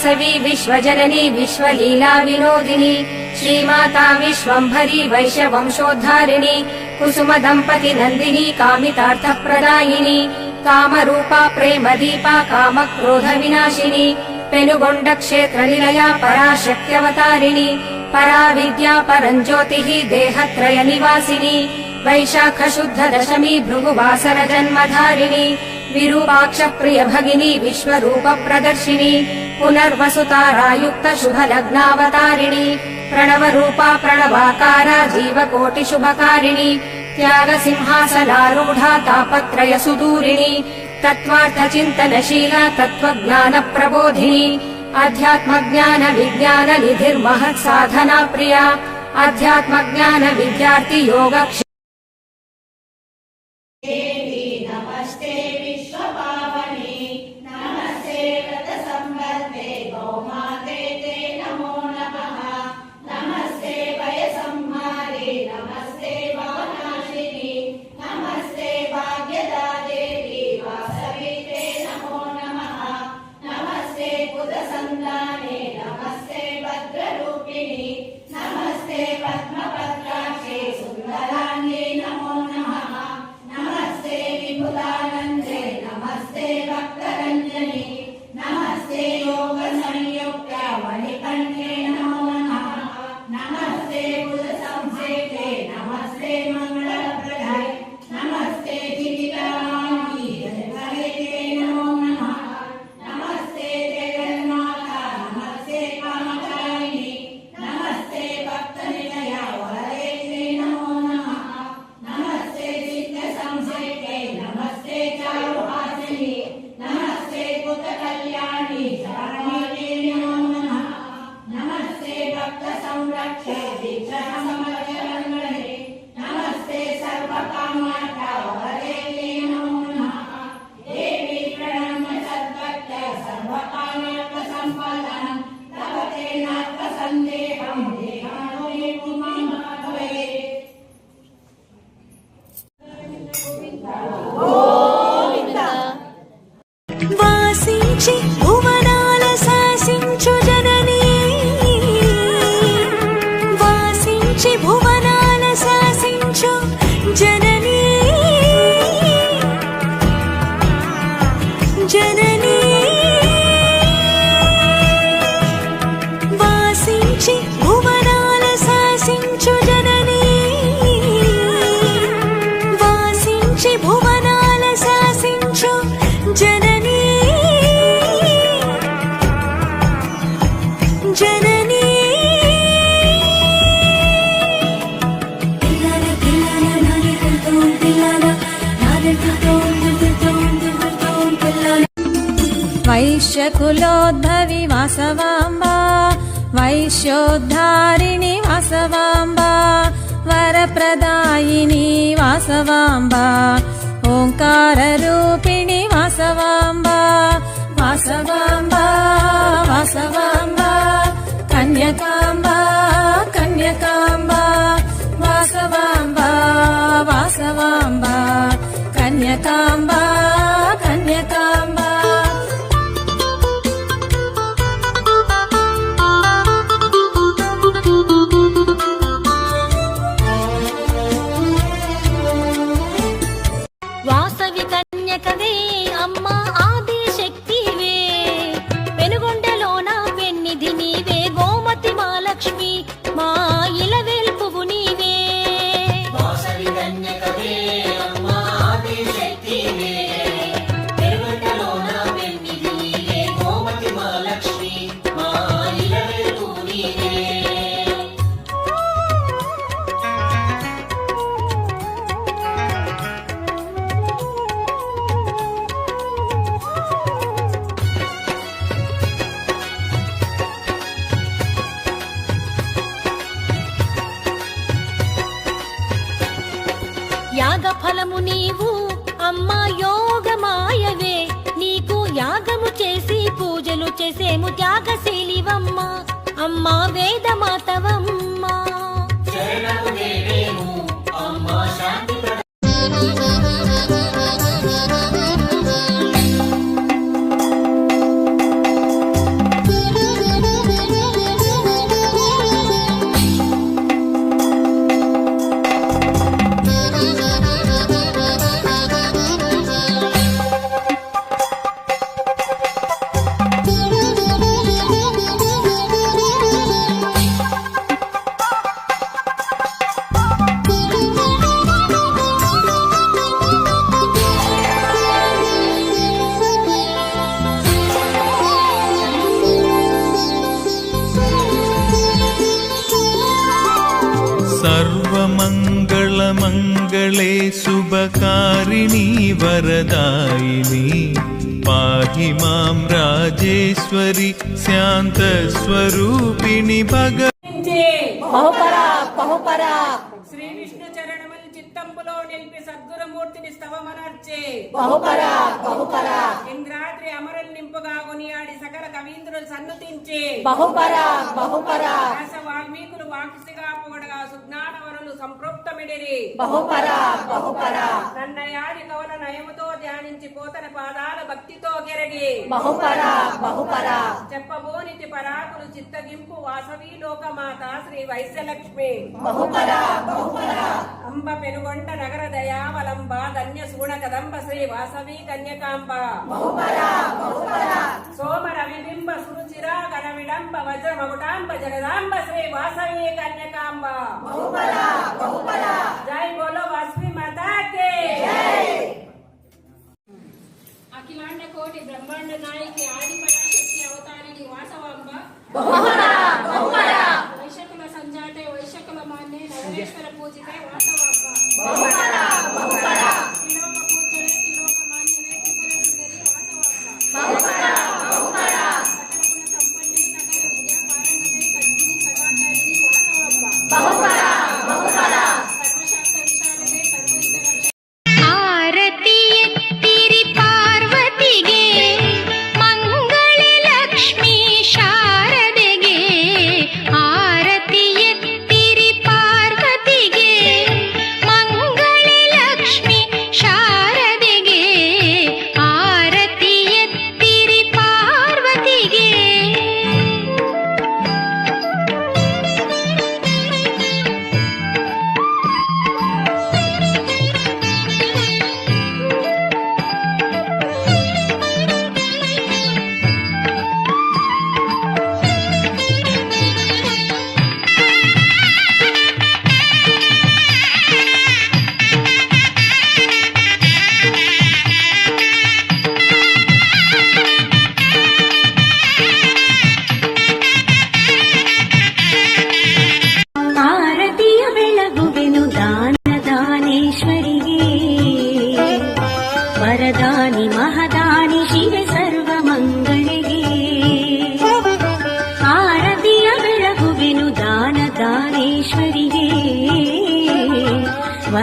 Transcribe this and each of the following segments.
वासवी विश्वजननी विश्वलीला विनोदिनी श्रीमाता विश्वम्भरी वैश्यवंशोद्धारिणी कुसुमदम्पति नन्दिनी कामितार्थप्रदायिनी कामरूपा प्रेमदीपा कामक्रोधविनाशिनी पेनुगोण्डक्षेत्रनिलया पराशक्त्यवतारिणि परा विद्या परञ्ज्योतिः देहत्रयनिवासिनी निवासिनी वैशाख शुद्ध दशमी भृगुवासर जन्मधारिणी विरूपाक्ष प्रिय भगिनी विश्वरूप प्रदर्शिनी पुनर्वसुतारायुक्त शुभ लग्नावतारिणी प्रणव रूपा प्रणवाकारा जीवकोटि शुभकारिणी त्याग सिंहासनारूढा तापत्रय सुदूरिणी तत्त्वार्थ चिन्तनशीला तत्त्वज्ञान प्रबोधिनी अध्यात्म ज्ञान विज्ञान निधिर्महत् साधना प्रिया వైశ్యకులోద్ధవి వాసవాంబా వైశ్యోద్ధారిణి వాసవాంబా వరప్రదాయిని వాసవాంబా ఓంకారరూపిణి వాసవాంబా వాసవాంబా వాసవాంబా కన్యకాంబా కన్యకాంబా వాసవాంబా వాసవాంబా కన్యకాంబా పూజలు చేసేము త్యాగశీలివమ్మ. అమ్మ వేదమాతవమ్మ. మంగళే శుభకారిణి వరదాయిని. పాహి మాం రాజేశ్వరి శాంతస్వరూపిణి భగ బహుపరా బహుపరా శ్రీ చిత్తంబులో నిలిపి సద్గురుమూర్తిని స్తవమనర్చే. బహుపరా బహుపరా. ఇంద్రాద్రి అమరులు నింపుగా కొనియాడి సకల కవీంద్రులు సన్నుతించే బహుపరా బహుపరా. వ్యాస వాల్మీకులు వాకిసిగా పొగడగా సుజ్ఞానవరులు సంపృప్తమిడిరి. బహుపరా బహుపరా. నన్నయాది కవల నయముతో ధ్యానించి పోతన పాదాల భక్తితో గెరగి బహుపరా బహుపరా. చెప్పబోనితి పరాకులు చిత్తగింపు వాసవి లోకమాత శ్రీ వైశ్యలక్ష్మి. బహుపరా బహుపరా. అంబ పెనుగొండ నగర దయావలంబ ధన్య సూణ కదంబ శ్రీ వాసవి కన్యకాంబ. సోమ రవిబింబ సురుచిర గణ విడంబ వజ్ర మగుటాంబ జగదాంబ శ్రీ వాసవి కన్యకాంబ. జై బోలో వాసవి మాతాకే అఖిలాండ కోటి బ్రహ్మాండ నాయకి ఆది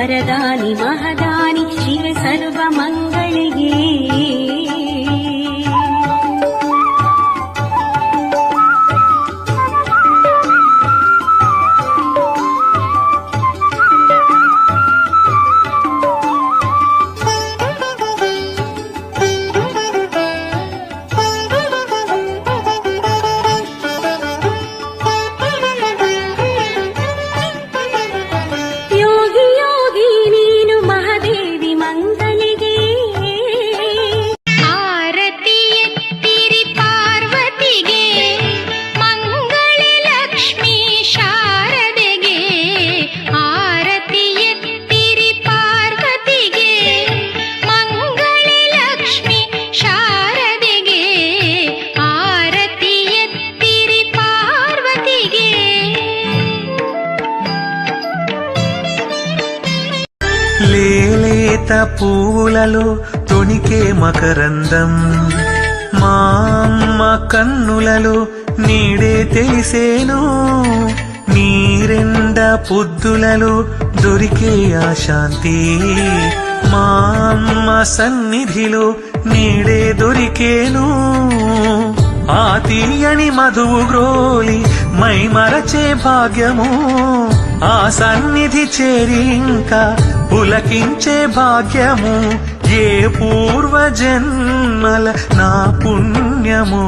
వరదాని మహదా లేలేత పూలలో తొణికే మకరందం. మా అమ్మ కన్నులలో నీడే తెలిసేను. నీరెండ పొద్దులలో దొరికే ఆ శాంతి. మా అమ్మ సన్నిధిలో నీడే దొరికేను. ఆ తీయని మధువు గ్రోలి మై మరచే భాగ్యము. ఆ సన్నిధి చేరి ఇంకా పులకించే భాగ్యము ఏ పూర్వ జన్మల నా పుణ్యము.